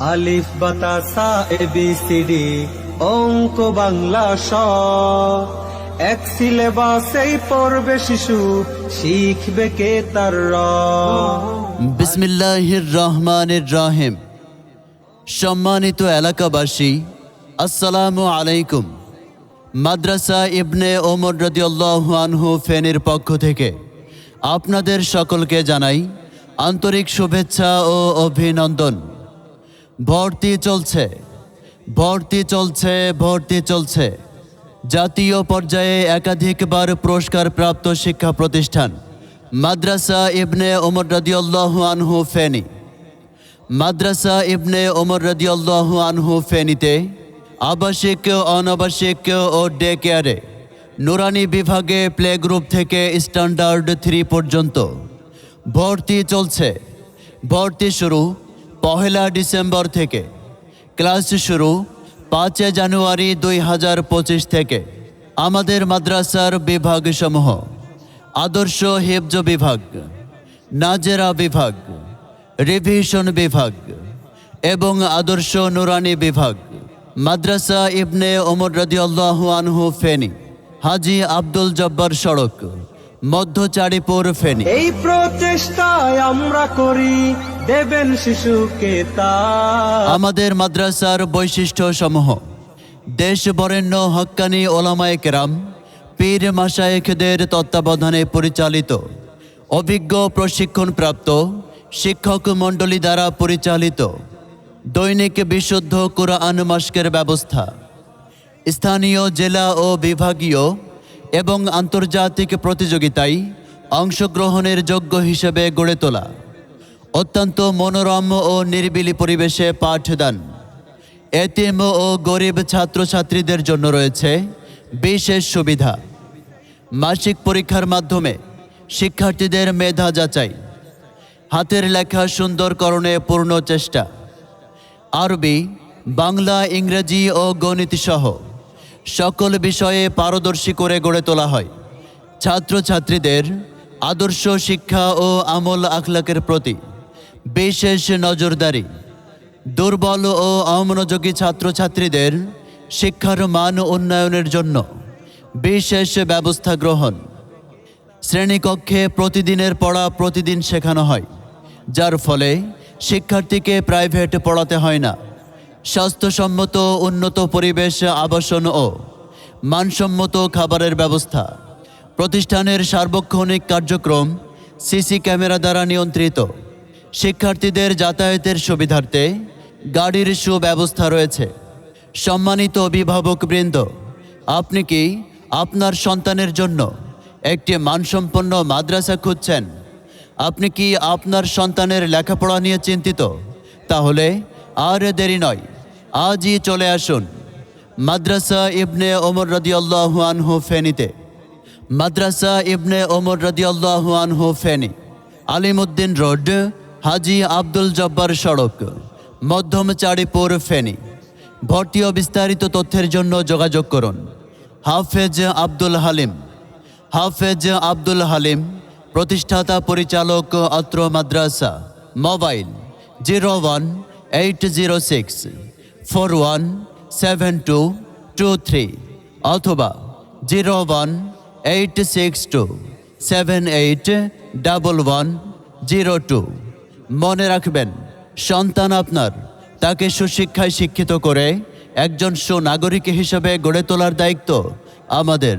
আলিফ বাতাসা এ, B, C, D, অঙ্ক, বাংলা, স। এক সিলেবাসেই পড়বে শিশু, শিখবে কে তার র। বিসমিল্লাহির রহমানির রহিম। সম্মানিত এলাকাবাসী, আসসালামু আলাইকুম। মাদ্রাসা ইবনে ওমর রদিয়াল্লাহু আনহু ফেনের পক্ষ থেকে আপনাদের সকলকে জানাই আন্তরিক শুভেচ্ছা ও অভিনন্দন। ভর্তি চলছে। ভর্তি চলছে ভর্তি চলছে। জাতীয় পর্যায়ে একাধিকবার পুরস্কার প্রাপ্ত শিক্ষা প্রতিষ্ঠান, মাদ্রাসা ইবনে ওমর রদিয়াল্লাহু আনহু ফেনী। মাদ্রাসা ইবনে ওমর রদিয়াল্লাহু আনহু ফেনীতে আবাসিক, অনাবাসিক ও ডে কেয়ারে নুরানি বিভাগে প্লে গ্রুপ থেকে স্ট্যান্ডার্ড থ্রি পর্যন্ত ভর্তি চলছে। ভর্তি শুরু পহেলা ডিসেম্বর থেকে। ক্লাস শুরু পাঁচে জানুয়ারি দুই হাজার পঁচিশ থেকে। আমাদের মাদ্রাসার বিভাগসমূহ। আদর্শ হেফজ বিভাগ, নাজেরা বিভাগ, রিভিশন বিভাগ এবং আদর্শ নুরানি বিভাগ। মাদ্রাসা ইবনে ওমর রদিয়াল্লাহু আনহু ফেনী, হাজি আব্দুল জব্বার সড়ক। মধ্যচাড়িপুর ফেনী। এই প্রচেষ্টায় আমরা করি দেবেন শিশুকে তা। আমাদের মাদ্রাসার বৈশিষ্ট্য সমূহ দেশ বরেণ্য হক্কানি ওলামায়ে কেরাম পীর মাসায়েখদের তত্ত্বাবধানে পরিচালিত অভিজ্ঞ প্রশিক্ষণপ্রাপ্ত শিক্ষক মণ্ডলী দ্বারা পরিচালিত দৈনিক বিশুদ্ধ কোরআন মাস্কের ব্যবস্থা। স্থানীয় জেলা ও বিভাগীয় এবং আন্তর্জাতিক প্রতিযোগিতায় অংশগ্রহণের যোগ্য হিসেবে গড়ে তোলা। অত্যন্ত মনোরম ও নিরিবিলি পরিবেশে পাঠদান। এতিম ও গরিব ছাত্রছাত্রীদের জন্য রয়েছে বিশেষ সুবিধা। মাসিক পরীক্ষার মাধ্যমে শিক্ষার্থীদের মেধা যাচাই। হাতের লেখা সুন্দরকরণে পূর্ণ চেষ্টা। আরবি, বাংলা, ইংরেজি ও গণিত সহ সকল বিষয়ে পারদর্শী করে গড়ে তোলা হয়। ছাত্রছাত্রীদের আদর্শ শিক্ষা ও আমল আখলাকের প্রতি বিশেষ নজরদারি, দুর্বল ও অমনোযোগী ছাত্রছাত্রীদের শিক্ষার মান উন্নয়নের জন্য বিশেষ ব্যবস্থা গ্রহণ। শ্রেণীকক্ষে প্রতিদিনের পড়া প্রতিদিন শেখানো হয়, যার ফলে শিক্ষার্থীকে প্রাইভেট পড়াতে হয় না। স্বাস্থ্যসম্মত উন্নত পরিবেশ আবাসন ও মানসম্মত খাবারের ব্যবস্থা। প্রতিষ্ঠানের সার্বক্ষণিক কার্যক্রম সিসি ক্যামেরা দ্বারা নিয়ন্ত্রিত। শিক্ষার্থীদের যাতায়াতের সুবিধার্থে গাড়ির সুব্যবস্থা রয়েছে। সম্মানিত অভিভাবকবৃন্দ, আপনি কি আপনার সন্তানের জন্য একটি মানসম্পন্ন মাদ্রাসা খুঁজছেন? আপনি কি আপনার সন্তানের লেখাপড়া নিয়ে চিন্তিত? তাহলে আর দেরি নয়, আজই চলে আসুন মাদ্রাসা ইবনে ওমর রদিয়াল্লাহু আনহু ফেনীতে। মাদ্রাসা ইবনে ওমর রদিয়াল্লাহু আনহু ফেনী, আলিমুদ্দিন রোড, হাজি আব্দুল জব্বার সড়ক, মধ্যম চারিপুর ফেনী। ভর্তি ও বিস্তারিত তথ্যের জন্য যোগাযোগ করুন। হাফেজ আব্দুল হালিম, হাফেজ আব্দুল হালিম, প্রতিষ্ঠাতা পরিচালক অত্র মাদ্রাসা, mobile, zero one eight zero six four one seven two two three অথবা zero one eight six two seven eight double one zero two মনে রাখবেন, সন্তান আপনার তাকে সুশিক্ষায় শিক্ষিত করে একজন সুনাগরিক হিসেবে গড়ে তোলার দায়িত্ব আমাদের।